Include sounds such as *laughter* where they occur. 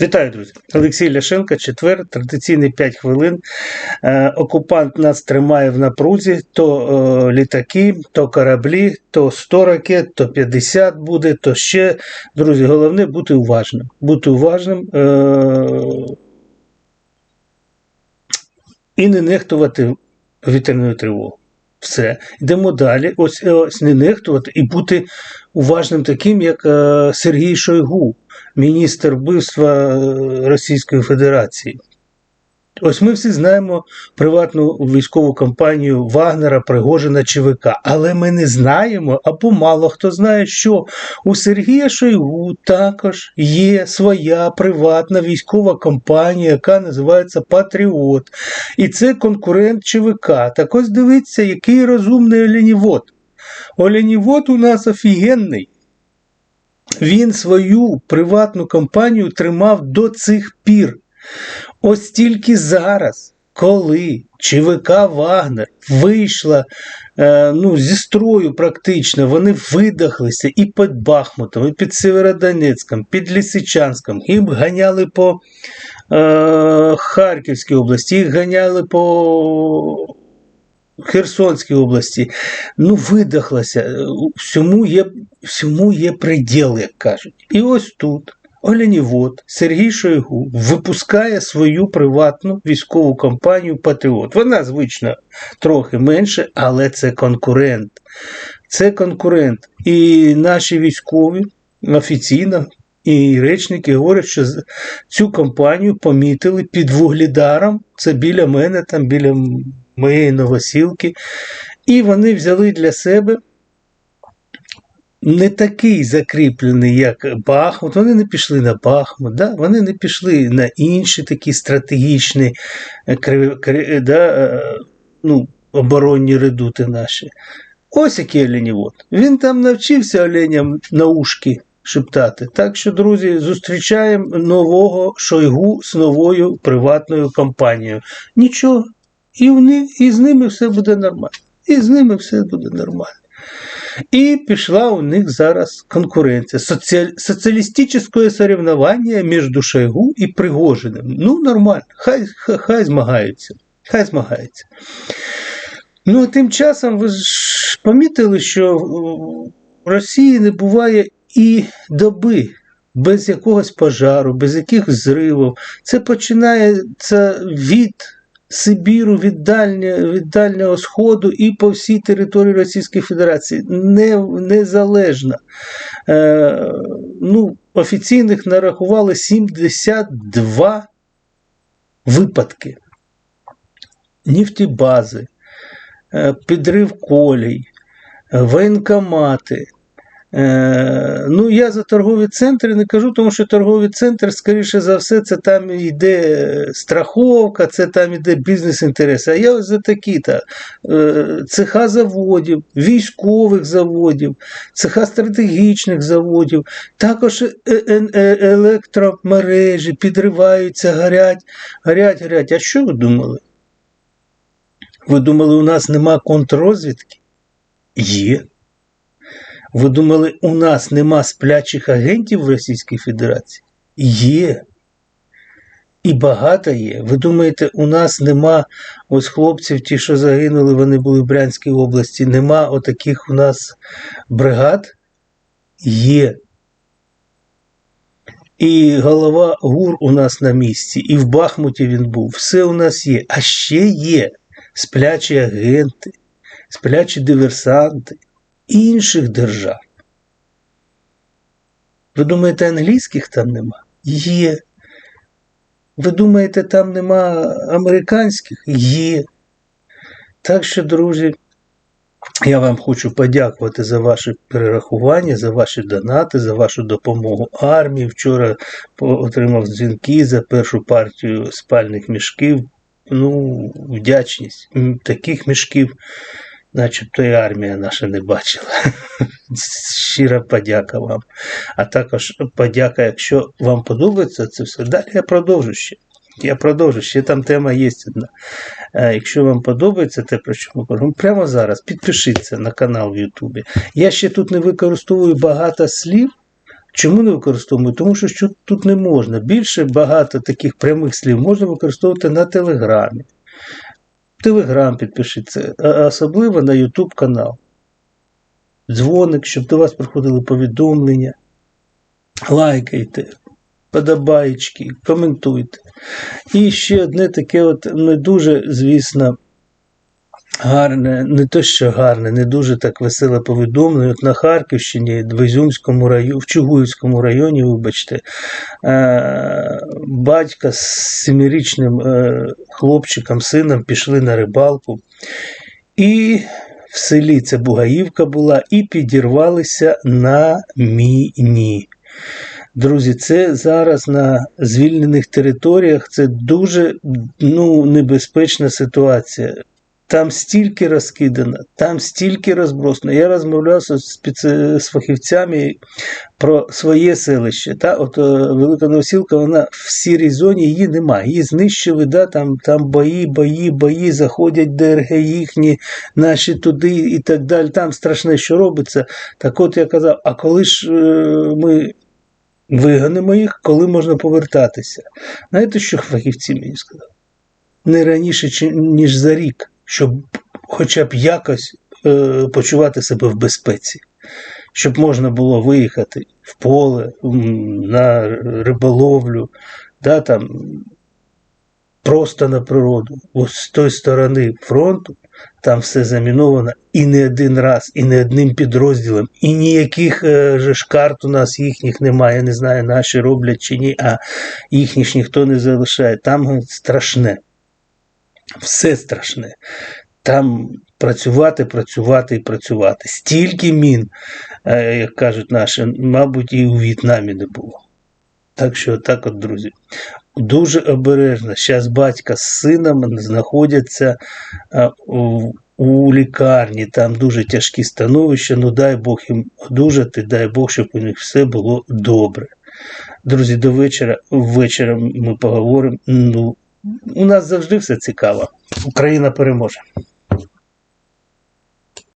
Вітаю, друзі! Олексій Ляшенко, четвер, традиційний 5 хвилин. Е, окупант нас тримає в напрузі: то е, літаки, то кораблі, то 100 ракет, то 50 буде, то ще. Друзі, головне бути уважним. Бути уважним е, і не нехтувати вітряною тривогою. Все, йдемо далі. Ось, ось не нехтувати і бути уважним таким, як е, Сергій Шойгу, міністр вбивства е, Російської Федерації. Ось ми всі знаємо приватну військову компанію Вагнера, Пригожина ЧВК, але ми не знаємо, або мало хто знає, що у Сергія Шойгу також є своя приватна військова компанія, яка називається Патріот. І це конкурент ЧВК. Так ось дивіться, який розумний оленівод. Оленівод у нас офігенний. Він свою приватну компанію тримав до цих пір. Ось тільки зараз, коли ЧВК Вагнер вийшла е, ну, зі строю практично, вони видахлися і під Бахмутом, і під Северодонецьком, під Лисичанськом, їх ганяли по е, Харківській області, їх ганяли по Херсонській області. Ну, видахлася. Всьому є, всьому є приділ, як кажуть. І ось тут. Оленівод Сергій Шойгу випускає свою приватну військову компанію Патріот. Вона, звично, трохи менше, але це конкурент. Це конкурент. І наші військові офіційно і речники говорять, що цю компанію помітили під вуглідаром. Це біля мене, там біля моєї новосілки. І вони взяли для себе не такий закріплений, як Бахмут. Вони не пішли на Бахмут, да? вони не пішли на інші такі стратегічні да, ну, оборонні редути наші. Ось який оленівод. Він там навчився оленям на ушки шептати. Так що, друзі, зустрічаємо нового шойгу з новою приватною компанією. Нічого. І, вони, і з ними все буде нормально. І з ними все буде нормально. І пішла у них зараз конкуренція. Соціаль... Соціалістичне соревновання між Шойгу і Пригожиним. Ну, нормально, хай, хай, хай змагаються. Хай змагаються. Ну, а тим часом ви ж помітили, що в Росії не буває і доби. Без якогось пожару, без якихось зривів. Це починається від Сибіру від, дальня, від Дальнього Сходу і по всій території Російської Федерації не, незалежно. Е, ну, Офіційних нарахували 72 випадки. Нефтібази, е, підрив колій, воєнкомати. Е, ну, я за торгові центри не кажу, тому що торговий центр, скоріше за все, це там йде страховка, це там йде бізнес-інтереси. А я ось за такі-то е, цеха заводів, військових заводів, цеха стратегічних заводів, також е, електромережі підриваються, горять, горять, горять. А що ви думали? Ви думали, у нас нема контррозвідки? Є. Ви думали, у нас нема сплячих агентів в Російській Федерації? Є. І багато є. Ви думаєте, у нас нема ось хлопців, ті, що загинули, вони були в Брянській області, нема отаких у нас бригад? Є. І голова ГУР у нас на місці, і в Бахмуті він був. Все у нас є. А ще є сплячі агенти, сплячі диверсанти інших держав. Ви думаєте, англійських там нема? Є. Ви думаєте, там нема американських? Є. Так що, друзі, я вам хочу подякувати за ваші перерахування, за ваші донати, за вашу допомогу армії. Вчора отримав дзвінки за першу партію спальних мішків. Ну, вдячність. Таких мішків начебто і армія наша не бачила. *laughs* Щира подяка вам. А також подяка, якщо вам подобається це все. Далі я продовжу ще. Я продовжу, ще там тема є одна. Якщо вам подобається те, про що ми кажемо, прямо зараз підпишіться на канал в Ютубі. Я ще тут не використовую багато слів, Чому не використовуємо? Тому що тут не можна. Більше багато таких прямих слів можна використовувати на Телеграмі. Телеграм підпишіться, а особливо на YouTube канал. Дзвоник, щоб до вас приходили повідомлення. Лайкайте, подобаєчки, коментуйте. І ще одне таке, от не дуже, звісно, гарне, не то що гарне, не дуже так веселе повідомлення. От на Харківщині, в Ізюмському районі, в Чугуївському районі, вибачте, е, батька з семирічним е, хлопчиком, сином пішли на рибалку. І в селі це Бугаївка була, і підірвалися на міні. Друзі, це зараз на звільнених територіях це дуже ну, небезпечна ситуація. Там стільки розкидано, там стільки розбросано. Я розмовляв з, з фахівцями про своє селище. Та? От е, Велика Новосілка, вона в сірій зоні її немає. Її знищили, да? там, там бої, бої, бої, заходять ДРГ їхні, наші туди і так далі. Там страшне, що робиться. Так от я казав, а коли ж е, ми виганемо їх, коли можна повертатися? Знаєте, що фахівці мені сказали? Не раніше, ніж за рік щоб хоча б якось е, почувати себе в безпеці, щоб можна було виїхати в поле, на риболовлю, да, там, просто на природу. Ось з тої сторони фронту там все заміновано і не один раз, і не одним підрозділом, і ніяких е, же карт у нас їхніх немає. Я не знаю, наші роблять чи ні, а їхніх ніхто не залишає. Там страшне все страшне. Там працювати, працювати і працювати. Стільки мін, е, як кажуть наші, мабуть, і у В'єтнамі не було. Так що, так от, друзі, дуже обережно. Зараз батька з сином знаходяться е, у, лікарні, там дуже тяжкі становища. Ну дай Бог їм одужати, дай Бог, щоб у них все було добре. Друзі, до вечора. Ввечері ми поговоримо. Ну, у нас завжди все цікаво. Україна переможе.